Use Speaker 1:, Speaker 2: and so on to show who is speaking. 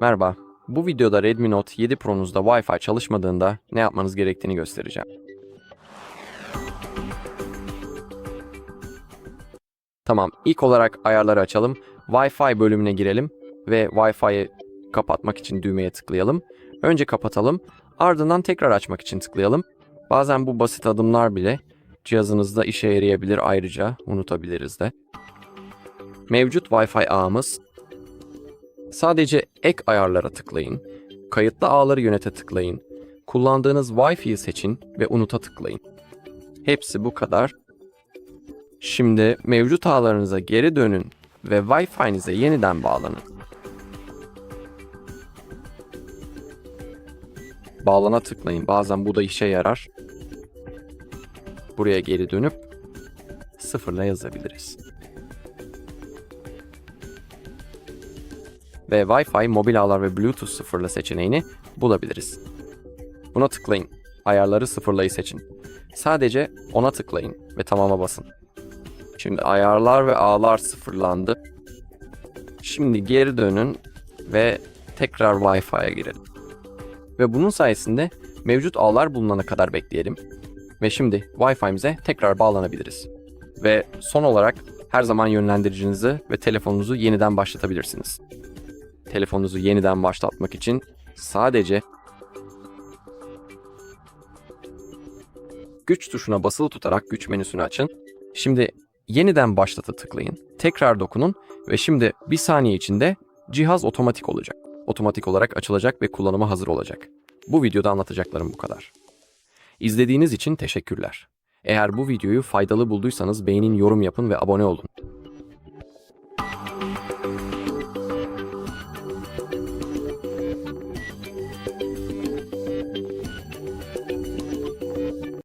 Speaker 1: Merhaba. Bu videoda Redmi Note 7 Pro'nuzda Wi-Fi çalışmadığında ne yapmanız gerektiğini göstereceğim. Tamam, ilk olarak ayarları açalım. Wi-Fi bölümüne girelim ve Wi-Fi'yi kapatmak için düğmeye tıklayalım. Önce kapatalım, ardından tekrar açmak için tıklayalım. Bazen bu basit adımlar bile cihazınızda işe yarayabilir ayrıca unutabiliriz de. Mevcut Wi-Fi ağımız Sadece ek ayarlara tıklayın. Kayıtlı ağları yönete tıklayın. Kullandığınız Wi-Fi'yi seçin ve unuta tıklayın. Hepsi bu kadar. Şimdi mevcut ağlarınıza geri dönün ve Wi-Fi'nize yeniden bağlanın. Bağlana tıklayın. Bazen bu da işe yarar. Buraya geri dönüp sıfırla yazabiliriz. Ve Wi-Fi, mobil ağlar ve Bluetooth sıfırla seçeneğini bulabiliriz. Buna tıklayın. Ayarları sıfırlayı seçin. Sadece ona tıklayın ve tamama basın. Şimdi ayarlar ve ağlar sıfırlandı. Şimdi geri dönün ve tekrar Wi-Fi'ye girelim. Ve bunun sayesinde mevcut ağlar bulunana kadar bekleyelim. Ve şimdi Wi-Fi'mize tekrar bağlanabiliriz. Ve son olarak her zaman yönlendiricinizi ve telefonunuzu yeniden başlatabilirsiniz telefonunuzu yeniden başlatmak için sadece güç tuşuna basılı tutarak güç menüsünü açın. Şimdi yeniden başlata tıklayın. Tekrar dokunun ve şimdi bir saniye içinde cihaz otomatik olacak. Otomatik olarak açılacak ve kullanıma hazır olacak. Bu videoda anlatacaklarım bu kadar. İzlediğiniz için teşekkürler. Eğer bu videoyu faydalı bulduysanız beğenin, yorum yapın ve abone olun.